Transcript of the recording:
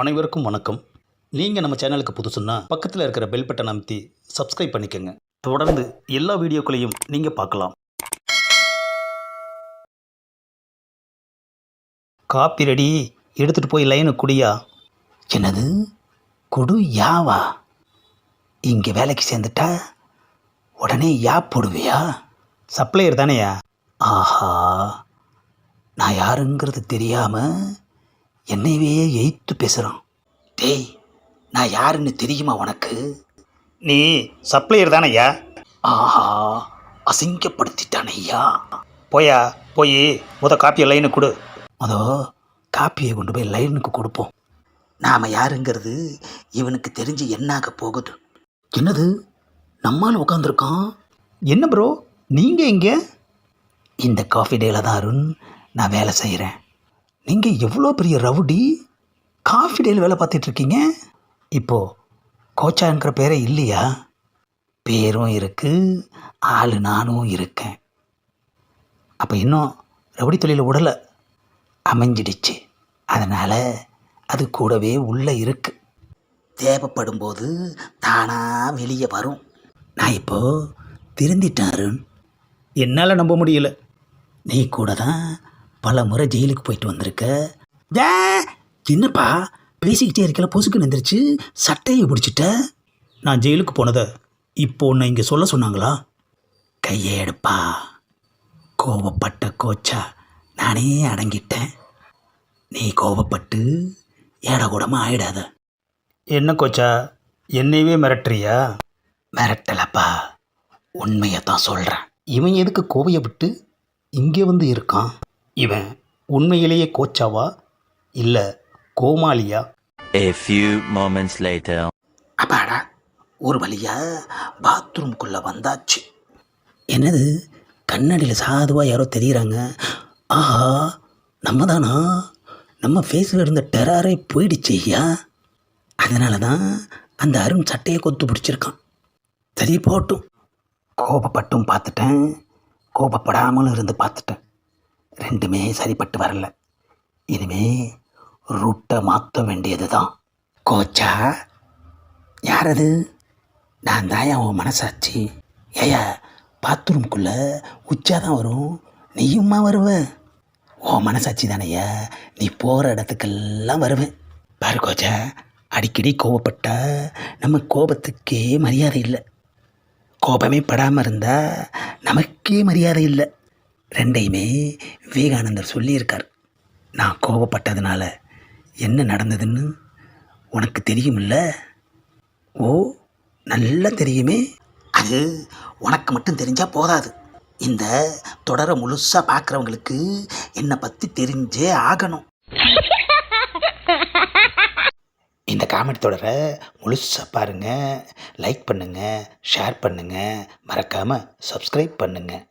அனைவருக்கும் வணக்கம். நீங்கள் நம்ம சேனலுக்கு புதுசுன்னா பக்கத்தில் இருக்கிற பெல் பட்டன் அமைத்தி சப்ஸ்கிரைப் பண்ணிக்கோங்க. தொடர்ந்து எல்லா வீடியோக்களையும் நீங்கள் பார்க்கலாம். காப்பி ரெடி எடுத்துகிட்டு போய் லைனு குடியா? என்னது? குடு யாவா? இங்கே வேலைக்கு சேர்ந்துட்டா? உடனே யா போடுவியா? சப்ளையர் தானேயா? ஆஹா. நான் யாருங்கிறது தெரியாமல் என்னையவே எய்த்து பேசுகிறான் டேய் நான் யாருன்னு தெரியுமா உனக்கு? நீ சப்ளையர் தானையா ஆஹா அசிங்கப்படுத்திட்டானே ஐயா. போயா போய் முத காப்பியை லைனுக்கு கொடு. முத காப்பியை கொண்டு போய் லைனுக்கு கொடுப்போம். நாம் யாருங்கிறது இவனுக்கு தெரிஞ்சு என்னாக போகுது? என்னது? நம்மால் உட்காந்துருக்கான் என்ன ப்ரோ நீங்கள் எங்கே இந்த காஃபி டேல தான் அருண் நான் வேலை செய்கிறேன் நீங்கள் எவ்வளோ பெரிய ரவுடி? காஃபி டேல வேலை பார்த்துட்ருக்கீங்க? இப்போது கோச்சாங்கிற பேரே இல்லையா? பேரும் இருக்குது ஆள் நானும் இருக்கேன். அப்போ இன்னும் ரவுடி தொழில் விடலை அமைஞ்சிடுச்சு. அதனால் அது கூடவே உள்ளே இருக்கு. தேவைப்படும் போது தானாக வெளியே வரும். நான் இப்போது திருந்திட்டேன் அருண். என்னால் நம்ப முடியல. நீ கூட தான் பல முறை ஜெயிலுக்கு போயிட்டு வந்திருக்க. ஏ என்னப்பா? பேசிக்கிட்டே இருக்கல பொசுக்கு நிந்திருச்சு சட்டையை பிடிச்சிட்ட. நான் ஜெயிலுக்கு போனதை இப்போ உன்னை இங்கே சொல்ல சொன்னாங்களா? கையை எடுப்பா. கோவப்பட்ட கோச்சா நானே அடங்கிட்டேன். நீ கோவப்பட்டு ஏடகூடமாக ஆயிடாத. என்ன கோச்சா என்னையவே மிரட்டுறியா? மிரட்டலப்பா. உண்மையை தான் சொல்கிறேன் இவன் எதுக்கு கோவையை விட்டு இங்கே வந்து இருக்கான்? இவன் உண்மையிலேயே கோச்சாவா இல்லை கோமாளியா? A few moments later. அப்பாடா ஒரு வழியா பாத்ரூம்குள்ளே வந்தாச்சு. என்னது கண்ணாடியில் சாதுவாக யாரோ தெரியுறாங்க? ஆஹா நம்ம தானா நம்ம ஃபேஸில் இருந்த டெரரே போயிடுச்சு ஐயா. அதனால தான் அந்த அருண் சட்டையை கொத்து பிடிச்சிருக்கான். சரி போட்டும். கோபப்பட்டும் பார்த்துட்டேன். கோபப்படாமலும் இருந்து பார்த்துட்டேன். ரெண்டுமே சரிப்பட்டு வரல. இனிமே ரூட்டை மாற்ற வேண்டியது தான் கோச்சா யார் அது நான் தான் உன் மனசாட்சி. ஏயா பாத்ரூம்குள்ளே உச்சா தான் வரும் நீயும்மா வருவ? உன் மனசாட்சி தானையா நீ போகிற இடத்துக்கெல்லாம் வருவேன் பாரு கோச்சா அடிக்கடி கோவப்பட்டா நம்ம கோபத்துக்கே மரியாதை இல்லை. கோபமே படாமல் இருந்தால் நமக்கே மரியாதை இல்லை. ரெண்டையுமே விவேகானந்தர் சொல்லியிருக்கார். நான் கோபப்பட்டதுனால என்ன நடந்ததுன்னு உனக்கு தெரியுமில்ல? ஓ நல்லா தெரியுமே. அது உனக்கு மட்டும் தெரிஞ்சால் போதாது. இந்த தொடரை முழுசாக பார்க்குறவங்களுக்கு என்னை பற்றி தெரிஞ்சே ஆகணும். இந்த காமெடி தொடரை முழுசாக பாருங்கள் லைக் பண்ணுங்கள் ஷேர் பண்ணுங்கள் மறக்காமல் சப்ஸ்கிரைப் பண்ணுங்கள்